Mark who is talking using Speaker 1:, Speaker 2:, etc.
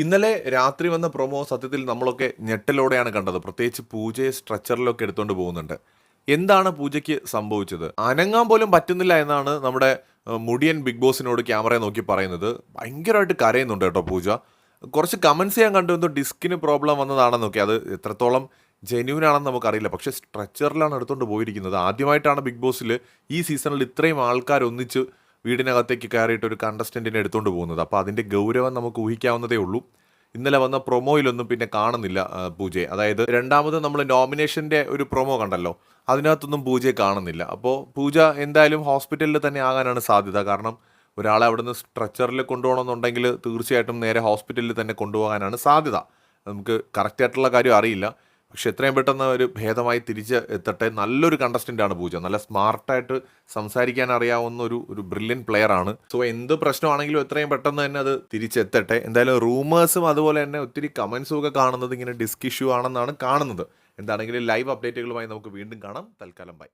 Speaker 1: ഇന്നലെ രാത്രി വന്ന പ്രൊമോ സത്യത്തിൽ നമ്മളൊക്കെ ഞെട്ടലോടെയാണ് കണ്ടത്. പ്രത്യേകിച്ച് പൂജയെ സ്ട്രക്ചറിലൊക്കെ എടുത്തുകൊണ്ട് പോകുന്നുണ്ട്. എന്താണ് പൂജയ്ക്ക് സംഭവിച്ചത്? അനങ്ങാൻ പോലും പറ്റുന്നില്ല എന്നാണ് നമ്മുടെ മുടിയൻ ബിഗ് ബോസിനോട് ക്യാമറയെ നോക്കി പറയുന്നത്. ഭയങ്കരമായിട്ട് കരയുന്നുണ്ട് കേട്ടോ പൂജ. കുറച്ച് കമൻസ് ചെയ്യാൻ കണ്ടു. എന്തോ ഡിസ്കിന് പ്രോബ്ലം വന്നതാണെന്നൊക്കെ. അത് എത്രത്തോളം ജെന്യൂൻ ആണെന്ന് നമുക്കറിയില്ല. പക്ഷേ സ്ട്രക്ചറിലാണ് എടുത്തുകൊണ്ട് പോയിരിക്കുന്നത്. ആദ്യമായിട്ടാണ് ബിഗ് ബോസിൽ ഈ സീസണിൽ ഇത്രയും ആൾക്കാർ ഒന്നിച്ച് വീടിനകത്തേക്ക് കയറിയിട്ട് ഒരു കണ്ടസ്റ്റന്റിനെ എടുത്തുകൊണ്ട് പോകുന്നത്. അപ്പോൾ അതിന്റെ ഗൗരവം നമുക്ക് ഊഹിക്കാവുന്നതേ ഉള്ളൂ. ഇന്നലെ വന്ന പ്രൊമോയിലൊന്നും പിന്നെ കാണുന്നില്ല പൂജയെ. അതായത് രണ്ടാമത് നമ്മൾ നോമിനേഷന്റെ ഒരു പ്രൊമോ കണ്ടല്ലോ. അതിനകത്തൊന്നും പൂജയെ കാണുന്നില്ല. അപ്പോൾ പൂജ എന്തായാലും ഹോസ്പിറ്റലിൽ തന്നെ ആകാനാണ് സാധ്യത. കാരണം ഒരാളെ അവിടുന്ന് സ്ട്രെച്ചറിൽ കൊണ്ടുപോകണമെന്നുണ്ടെങ്കിൽ തീർച്ചയായിട്ടും നേരെ ഹോസ്പിറ്റലിൽ തന്നെ കൊണ്ടുപോകാനാണ് സാധ്യത. നമുക്ക് കറക്റ്റായിട്ടുള്ള കാര്യം അറിയില്ല. പക്ഷെ എത്രയും പെട്ടെന്ന് ഒരു ഭേദമായി തിരിച്ച് എത്തട്ടെ. നല്ലൊരു കണ്ടസ്റ്റന്റാണ് പൂജ. നല്ല സ്മാർട്ടായിട്ട് സംസാരിക്കാൻ അറിയാവുന്ന ഒരു ഒരു ബ്രില്യൻ പ്ലെയർ ആണ്. സോ എന്ത് പ്രശ്നമാണെങ്കിലും എത്രയും പെട്ടെന്ന് തന്നെ അത് തിരിച്ചെത്തട്ടെ. എന്തായാലും റൂമേഴ്സും അതുപോലെ തന്നെ ഒത്തിരി കമൻസും ഒക്കെ കാണുന്നത് ഇങ്ങനെ ഡിസ്ക് ഇഷ്യൂ ആണെന്നാണ് കാണുന്നത്. എന്താണെങ്കിലും ലൈവ് അപ്ഡേറ്റുകളുമായി നമുക്ക് വീണ്ടും കാണാം. തൽക്കാലം ബൈ